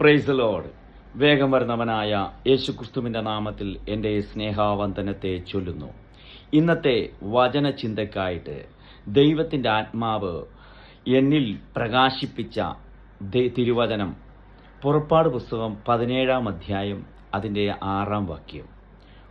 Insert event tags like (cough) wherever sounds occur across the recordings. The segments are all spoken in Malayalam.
പ്രൈസ് ലോഡ് വേഗം വരുന്നവനായ യേശു ക്രിസ്തുവിന്റെ നാമത്തിൽ എന്റെ സ്നേഹാവന്ദനത്തെ ചൊല്ലുന്നു. ഇന്നത്തെ വചന ചിന്തക്കായിട്ട് ദൈവത്തിന്റെ ആത്മാവ് എന്നിൽ പ്രകാശിപ്പിച്ച തിരുവചനം പുറപ്പാട് പുസ്തകം പതിനേഴാം അധ്യായം അതിന്റെ ആറാം വാക്യം.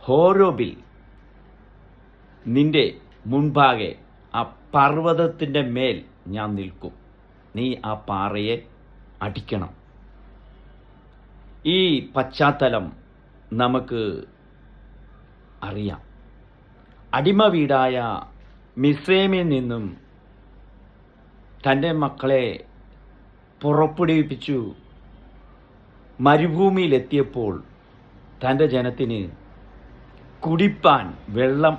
ഹോരോബിൽ നിന്റെ മുൻപാകെ ആ പർവതത്തിന്റെ മേൽ ഞാൻ നിൽക്കും. നീ ആ പാറയെ അടിക്കണം. ഈ പശ്ചാത്തലം നമുക്ക് അറിയാം. അടിമ വീടായ മിസ്രൈമിൽ നിന്നും തന്റെ മക്കളെ പുറപ്പെടുവിപ്പിച്ചു. മരുഭൂമിയിലെത്തിയപ്പോൾ തന്റെ ജനത്തിന് കുടിപ്പാൻ വെള്ളം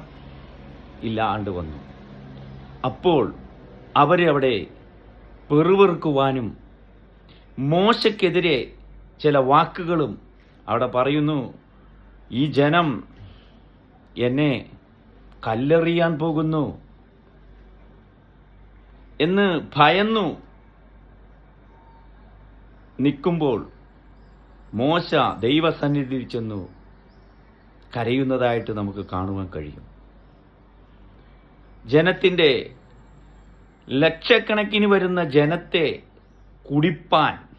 ഇല്ലാണ്ട് വന്നു. അപ്പോൾ അവരെ അവിടെ പെറുപെറുക്കുവാനും മോശക്കെതിരെ ചില വാക്കുകളും അവിടെ പറയുന്നു ഈ ജനം എന്നെ കല്ലെറിയാൻ പോകുന്നു എന്ന് ഭയന്നു നിൽക്കുമ്പോൾ മോശ ദൈവസന്നിധിയിൽ ചെന്നു കരയുന്നതായിട്ട് നമുക്ക് കാണുവാൻ കഴിയും. ജനത്തിന്റെ ലക്ഷക്കണക്കിന് വരുന്ന ജനത്തെ കുടിപ്പാൻ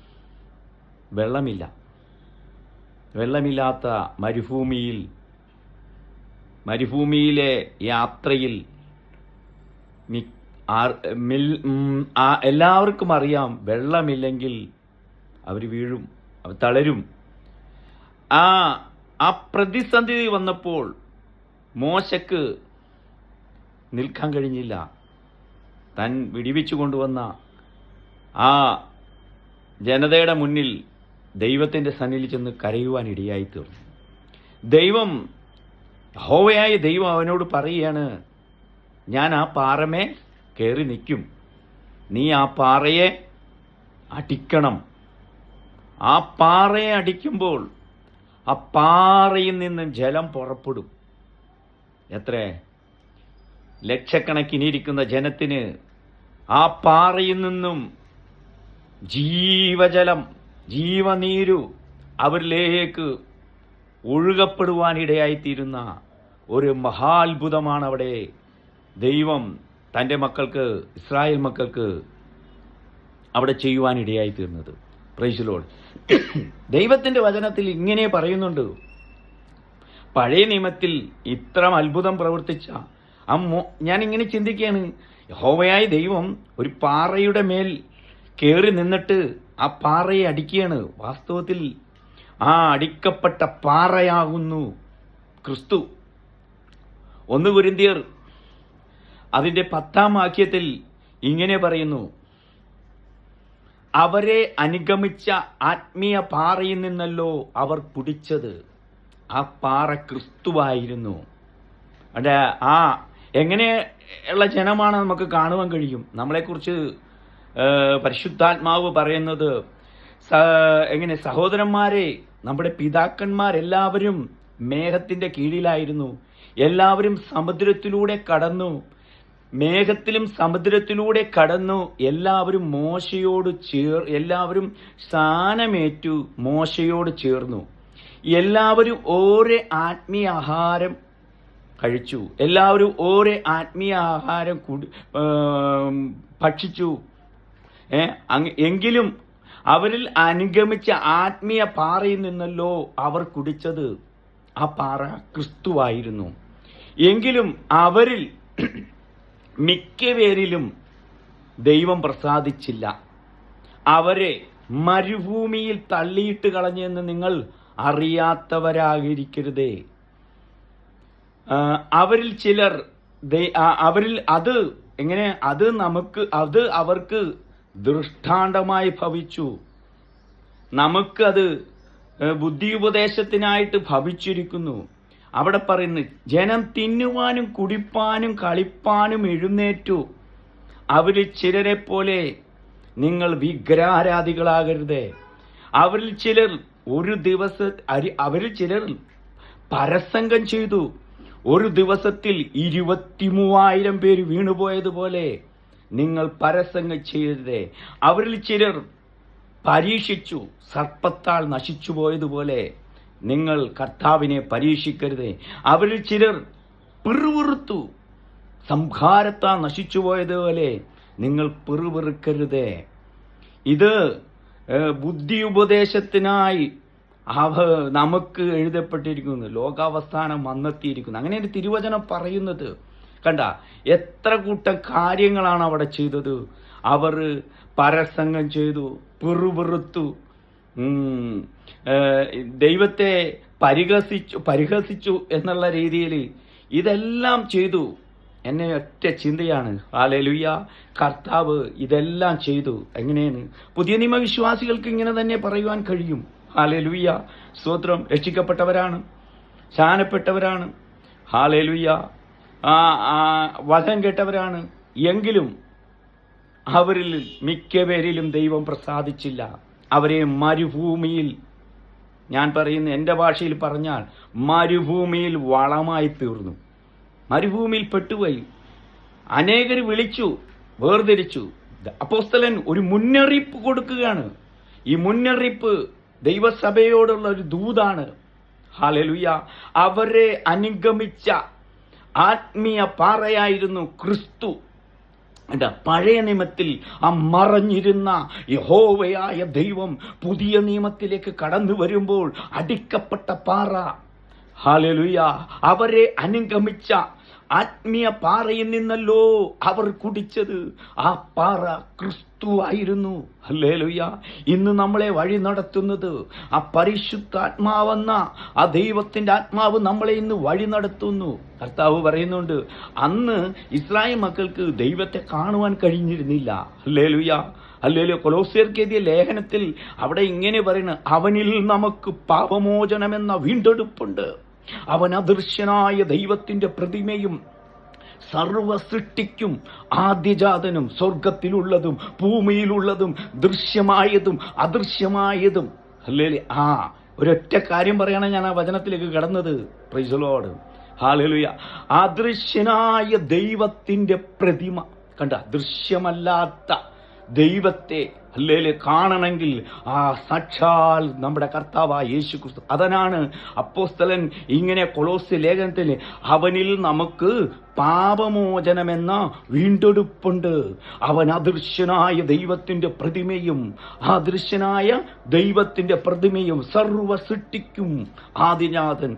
വെള്ളമില്ല. വെള്ളമില്ലാത്ത മരുഭൂമിയിൽ മരുഭൂമിയിലെ യാത്രയിൽ എല്ലാവർക്കും അറിയാം വെള്ളമില്ലെങ്കിൽ അവർ വീഴും അവർ തളരും. ആ ആ പ്രതിസന്ധി വന്നപ്പോൾ മോശക്ക് നിൽക്കാൻ കഴിഞ്ഞില്ല. തൻ വിടിവിച്ചു കൊണ്ടുവന്ന ആ ജനതയുടെ മുന്നിൽ ദൈവത്തിന്റെ സന്നിധിയിൽ ചെന്ന് കരയുവാൻ ഇടയായി തീർന്നു ദൈവം ഹോവയായ ദൈവം അവനോട് പറയുകയാണ് ഞാൻ ആ പാറമേ കയറി നിൽക്കും. നീ ആ പാറയെ അടിക്കണം. ആ പാറയെ അടിക്കുമ്പോൾ ആ പാറയിൽ നിന്നും ജലം പുറപ്പെടും. എത്ര? ലക്ഷക്കണക്കിനിരിക്കുന്ന ജനത്തിന് ആ പാറയിൽ നിന്നും ജീവജലം ജീവനീരു അവരിലേക്ക് ഒഴുകപ്പെടുവാനിടയായിത്തീരുന്ന ഒരു മഹാത്ഭുതമാണ് അവിടെ ദൈവം തന്റെ മക്കൾക്ക് ഇസ്രായേൽ മക്കൾക്ക് അവിടെ ചെയ്യുവാനിടയായിത്തീർന്നത്. പ്രൈസിലോട് ദൈവത്തിന്റെ വചനത്തിൽ ഇങ്ങനെ പറയുന്നുണ്ട്. പഴയ നിയമത്തിൽ ഇത്ര അത്ഭുതം പ്രവർത്തിച്ച ആ ഞാൻ ഞാനിങ്ങനെ ചിന്തിക്കുകയാണ്. ഹോവയായ ദൈവം ഒരു പാറയുടെ മേൽ കയറി നിന്നിട്ട് ആ പാറയെ അടിക്കുകയാണ്. വാസ്തവത്തിൽ ആ അടിക്കപ്പെട്ട പാറയാകുന്നു ക്രിസ്തു. ഒന്ന് കുരിന്തിയർ അതിന്റെ പത്താം വാക്യത്തിൽ ഇങ്ങനെ പറയുന്നു അവരെ അനുഗമിച്ച ആത്മീയ പാറയിൽ നിന്നല്ലോ അവർ കുടിച്ചത്. ആ പാറ ക്രിസ്തുവായിരുന്നു. അവിടെ ആ എങ്ങനെ ഉള്ള ജനമാണ് നമുക്ക് കാണുവാൻ കഴിയും? നമ്മളെക്കുറിച്ച് പരിശുദ്ധാത്മാവ് പറയുന്നത് എങ്ങനെ സഹോദരന്മാരെ നമ്മുടെ പിതാക്കന്മാരെല്ലാവരും മേഘത്തിന്റെ കീഴിലായിരുന്നു. എല്ലാവരും സമുദ്രത്തിലൂടെ കടന്നു. മേഘത്തിലും സമുദ്രത്തിലൂടെ കടന്നു. എല്ലാവരും മോശയോട് ചേർ എല്ലാവരും സ്ഥാനമേറ്റു മോശയോട് ചേർന്നു. എല്ലാവരും ഓരോ ആത്മീയ ആഹാരം കഴിച്ചു. എല്ലാവരും ഓരോ ആത്മീയ ആഹാരം കുടി ഭക്ഷിച്ചു. എങ്കിലും അവരിൽ അനുഗമിച്ച ആത്മീയ പാറയിൽ നിന്നല്ലോ അവർ കുടിച്ചത്. ആ പാറ ക്രിസ്തുവായിരുന്നു. എങ്കിലും അവരിൽ (clears throat) മിക്ക പേരിലും ദൈവം പ്രസാദിച്ചില്ല. അവരെ മരുഭൂമിയിൽ തള്ളിയിട്ട് കളഞ്ഞെന്ന് നിങ്ങൾ അറിയാത്തവരാകിരിക്കരുതേ അവരിൽ ചിലർ അവരിൽ അത് എങ്ങനെ അത് നമുക്ക് അത് അവർക്ക് ദൃഷ്ടാന്തമായി ഭവിച്ചു. നമുക്കത് ബുദ്ധി ഉപദേശത്തിനായിട്ട് ഭവിച്ചിരിക്കുന്നു. അവിടെ പറയുന്നു ജനം തിന്നുവാനും കുടിപ്പാനും കളിപ്പാനും എഴുന്നേറ്റു. അവരിൽ ചിലരെ പോലെ നിങ്ങൾ വിഗ്രഹാരാധികളാകരുത്. അവരിൽ ചിലർ ഒരു ദിവസ അവരിൽ ചിലർ പരസംഗം ചെയ്തു. ഒരു ദിവസത്തിൽ ഇരുപത്തിമൂവായിരം പേര് വീണുപോയതുപോലെ നിങ്ങൾ പരസംഗം ചെയ്തത് അവരിൽ ചിലർ പരീക്ഷിച്ചു സർപ്പത്താൽ നശിച്ചു പോയതുപോലെ നിങ്ങൾ കർത്താവിനെ പരീക്ഷിക്കരുത്. അവരിൽ ചിലർ പിറുപിറുത്തു സംഹാരത്താൽ നശിച്ചു പോയതുപോലെ നിങ്ങൾ പിറുപിറുക്കരുത്. ഇത് ബുദ്ധി ഉപദേശത്തിനായി അവ നമുക്ക് എഴുതപ്പെട്ടിരിക്കുന്നു. ലോകാവസ്ഥാനം വന്നെത്തിയിരിക്കുന്നു. അങ്ങനെ ഒരു തിരുവചനം പറയുന്നത്. കണ്ട എത്ര കൂട്ടം കാര്യങ്ങളാണ് അവിടെ ചെയ്തത്. അവർ പരസംഗം ചെയ്തു പിറുപിറുത്തു. ദൈവത്തെ പരിഹസിച്ചു പരിഹസിച്ചു എന്നുള്ള രീതിയിൽ ഇതെല്ലാം ചെയ്തു. എന്നെ ഒറ്റ ചിന്തയാണ്. ആലലുയ്യ കർത്താവ് ഇതെല്ലാം ചെയ്തു. എങ്ങനെയാണ്? പുതിയ നിയമവിശ്വാസികൾക്ക് ഇങ്ങനെ തന്നെ പറയുവാൻ കഴിയും. ഹാലലുയ്യ സ്തോത്രം. രക്ഷിക്കപ്പെട്ടവരാണ്. ശാനപ്പെട്ടവരാണ്. ഹാലലുയ്യ ആ കേട്ടവരാണ്. എങ്കിലും അവരിൽ മിക്ക പേരിലും ദൈവം പ്രസാദിച്ചില്ല. അവരെ മരുഭൂമിയിൽ ഞാൻ പറയുന്ന എന്റെ ഭാഷയിൽ പറഞ്ഞാൽ മരുഭൂമിയിൽ വളമായി തീർന്നു. മരുഭൂമിയിൽ പെട്ടുപോയി. അനേകർ വിളിച്ചു വേർതിരിച്ചു. അപ്പോസ്തലൻ ഒരു മുന്നറിയിപ്പ് കൊടുക്കുകയാണ്. ഈ മുന്നറിയിപ്പ് ദൈവസഭയോടുള്ള ഒരു ദൂതാണ്. ഹാലലുയ അവരെ അനുഗമിച്ച ആത്മീയ പാറയായിരുന്നു ക്രിസ്തു. എന്താ പഴയ നിയമത്തിൽ ആ മറഞ്ഞിരുന്ന യഹോവയായ ദൈവം പുതിയ നിയമത്തിലേക്ക് കടന്നു വരുമ്പോൾ അടിക്കപ്പെട്ട പാറ. ഹാലലുയ. അവരെ അനുഗമിച്ച ആത്മീയ പാറയിൽ നിന്നല്ലോ അവർ കുടിച്ചത്. ആ പാറ ക്രിസ്തു ആയിരുന്നു ഹല്ലേലുയ. ഇന്ന് നമ്മളെ വഴി നടത്തുന്നത് ആ പരിശുദ്ധാത്മാവെന്ന ആ ദൈവത്തിന്റെ ആത്മാവ് നമ്മളെ ഇന്ന് വഴി നടത്തുന്നു. കർത്താവ് പറയുന്നുണ്ട് അന്ന് ഇസ്രായേൽ മക്കൾക്ക് ദൈവത്തെ കാണുവാൻ കഴിഞ്ഞിരുന്നില്ല. ഹല്ലേലുയ. അല്ലേലോ കൊലോസിയർക്ക് എഴുതിയ ലേഖനത്തിൽ അവിടെ ഇങ്ങനെ പറയുന്നു അവനിൽ നമുക്ക് പാപമോചനമെന്ന വീണ്ടെടുപ്പുണ്ട്. അവൻ അദൃശ്യനായ ദൈവത്തിന്റെ പ്രതിമയും സർവ സൃഷ്ടിക്കും ആദ്യജാതനും സ്വർഗത്തിലുള്ളതും ഭൂമിയിലുള്ളതും ദൃശ്യമായതും അദൃശ്യമായതും. അല്ലേ ആ ഒരൊറ്റ കാര്യം പറയണം ഞാൻ ആ വചനത്തിലേക്ക് കടന്നത്. പ്രൈസലോട് ഹാലലുയ അദൃശ്യനായ ദൈവത്തിന്റെ പ്രതിമ. കണ്ട ദൃശ്യമല്ലാത്ത ദൈവത്തെ അല്ലേലെ കാണണമെങ്കിൽ ആ സാക്ഷാൽ നമ്മുടെ കർത്താവായ യേശു ക്രിസ്തു അതനാണ് അപ്പോസ്തലൻ ഇങ്ങനെ കൊളോസ് ലേഖനത്തിൽ അവനിൽ നമുക്ക് പാപമോചനമെന്ന വീണ്ടെടുപ്പുണ്ട്. അവൻ അദൃശ്യനായ ദൈവത്തിന്റെ പ്രതിമയും അദൃശ്യനായ ദൈവത്തിന്റെ പ്രതിമയും സർവ സൃഷ്ടിക്കും ആദിനാഥൻ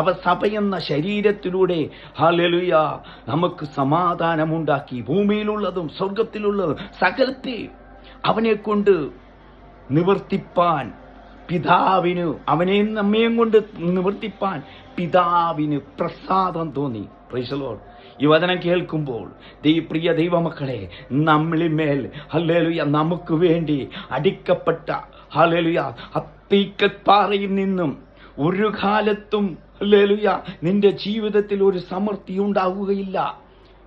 അവ സഭയെന്ന ശരീരത്തിലൂടെ ഹല്ലേലൂയ നമുക്ക് സമാധാനമുണ്ടാക്കി. ഭൂമിയിലുള്ളതും സ്വർഗത്തിലുള്ളതും സകലത്തെ അവനെ കൊണ്ട് നിവർത്തിപ്പാൻ പിതാവിന് അവനെയും നമ്മയും കൊണ്ട് നിവർത്തിപ്പാൻ പിതാവിന് പ്രസാദം തോന്നി. പ്രൈസലോൾ ഈ വചനം കേൾക്കുമ്പോൾ ദൈ പ്രിയ ദൈവമക്കളെ നമ്മളിമേൽ ഹല്ലേലുയ നമുക്ക് വേണ്ടി അടിക്കപ്പെട്ട ഹല്ലേലുയ അത്തീക്കപ്പാറയിൽ നിന്നും ഒരു കാലത്തും ഹല്ലേലുയ നിന്റെ ജീവിതത്തിൽ ഒരു സമൃദ്ധി ഉണ്ടാവുകയില്ല.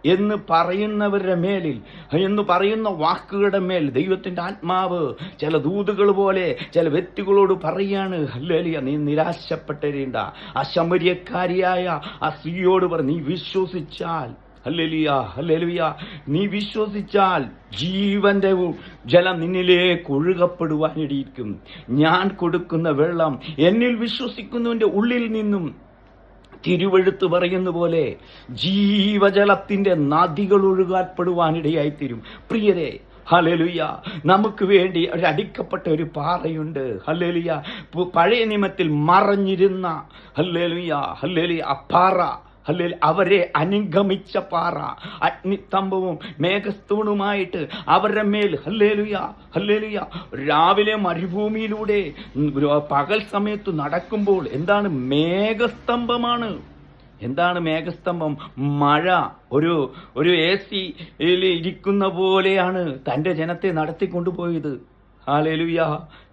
എന്ന് പറയുന്നവരുടെ മേലിൽ എന്ന് പറയുന്ന വാക്കുകളുടെ മേൽ ദൈവത്തിന്റെ ആത്മാവ് ചില ദൂതുകൾ പോലെ ചില വ്യക്തികളോട് പറയാണ് അല്ലേലിയ നീ നിരാശപ്പെട്ടേണ്ട ആ ശമര്യക്കാരിയായ ആ സ്ത്രീയോട് പറ നീ വിശ്വസിച്ചാൽ ഹല്ലേലിയ ഹല്ലേലിയ നീ വിശ്വസിച്ചാൽ ജീവന്റെ ജലം നിന്നിലേക്ക് ഒഴുകപ്പെടുവാനിടയിരിക്കും. ഞാൻ കൊടുക്കുന്ന വെള്ളം എന്നിൽ വിശ്വസിക്കുന്നവന്റെ ഉള്ളിൽ നിന്നും തിരുവഴുത്ത് പറയുന്ന പോലെ ജീവജലത്തിന്റെ നദികൾ ഒഴുകാൽപ്പെടുവാനിടയായിത്തീരും പ്രിയരെ ഹലലുയ നമുക്ക് വേണ്ടി ഒരു അടിക്കപ്പെട്ട ഒരു പാറയുണ്ട്. ഹല്ലേലുയ പഴയ നിയമത്തിൽ മറഞ്ഞിരുന്ന ഹല്ലലുയ ഹല്ലേലുയ ആ ഹല്ലേൽ അവരെ അനുഗമിച്ച പാറ. അഗ്നിസ്തംഭവും മേഘസ്തൂണുമായിട്ട് അവരുടെ മേൽ ഹല്ലേലുയ ഹല്ലേലുയ രാവിലെ മരുഭൂമിയിലൂടെ പകൽ സമയത്ത് നടക്കുമ്പോൾ എന്താണ് മേഘസ്തംഭമാണ്? എന്താണ് മേഘസ്തംഭം? മഴ ഒരു ഒരു എ സിയിൽ ഇരിക്കുന്ന പോലെയാണ് തന്റെ ജനത്തെ നടത്തിക്കൊണ്ടുപോയത്. ഹാലേലുയ.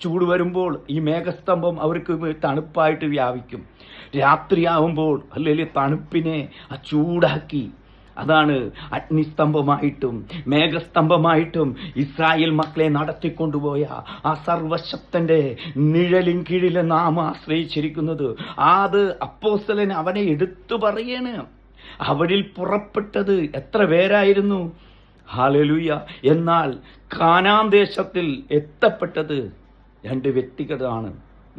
ചൂട് വരുമ്പോൾ ഈ മേഘസ്തംഭം അവർക്ക് തണുപ്പായിട്ട് വ്യാപിക്കും. രാത്രിയാവുമ്പോൾ അല്ലെങ്കിൽ തണുപ്പിനെ ആ ചൂടാക്കി. അതാണ് അഗ്നിസ്തംഭമായിട്ടും മേഘസ്തംഭമായിട്ടും ഇസ്രായേൽ മക്കളെ നടത്തിക്കൊണ്ടുപോയ ആ സർവശക്തന്റെ നിഴലിൻ കീഴിൽ നാം ആശ്രയിച്ചിരിക്കുന്നത്. ആത് അപ്പോസ്തലൻ അവനെ എടുത്തു പറയണ്. അവരിൽ പുറപ്പെട്ടത് എത്ര പേരായിരുന്നു? ഹാലലുയ. എന്നാൽ കാനാന്തേശത്തിൽ എത്തപ്പെട്ടത് രണ്ട് വ്യക്തികളാണ്.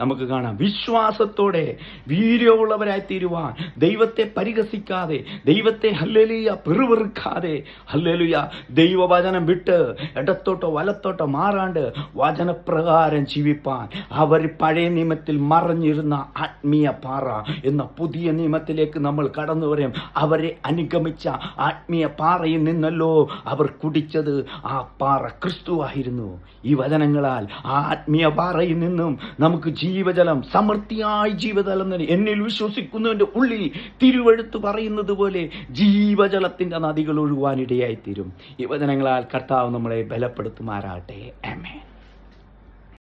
നമുക്ക് കാണാം. വിശ്വാസത്തോടെ വീര്യമുള്ളവരായി തീരുവാൻ ദൈവത്തെ പരിഹസിക്കാതെ ദൈവത്തെ ഹല്ലലിയ പെറുവെറുക്കാതെ ഹല്ലലിയ ദൈവവചനം വിട്ട് ഇടത്തോട്ടോ വലത്തോട്ടോ മാറാണ്ട് വചനപ്രകാരം ജീവിപ്പാൻ. അവർ പഴയ നിയമത്തിൽ മറഞ്ഞിരുന്ന ആത്മീയ പാറ എന്ന പുതിയ നിയമത്തിലേക്ക് നമ്മൾ കടന്നു വരും അവരെ അനുഗമിച്ച ആത്മീയ പാറയിൽ നിന്നല്ലോ അവർ കുടിച്ചത്. ആ പാറ ക്രിസ്തുവായിരുന്നു. ഈ വചനങ്ങളാൽ ആ ആത്മീയ പാറയിൽ നിന്നും നമുക്ക് ജീവജലം സമൃദ്ധിയായി ജീവജലം തന്നെ എന്നിൽ വിശ്വസിക്കുന്നതിന്റെ ഉള്ളിൽ തിരുവെഴുത്ത് പറയുന്നത് പോലെ ജീവജലത്തിന്റെ നദികൾ ഒഴുകുവാനിടയായിത്തീരും. യുവജനങ്ങളാൽ കർത്താവ് നമ്മളെ ബലപ്പെടുത്തുമാറാട്ടെ ആമേൻ.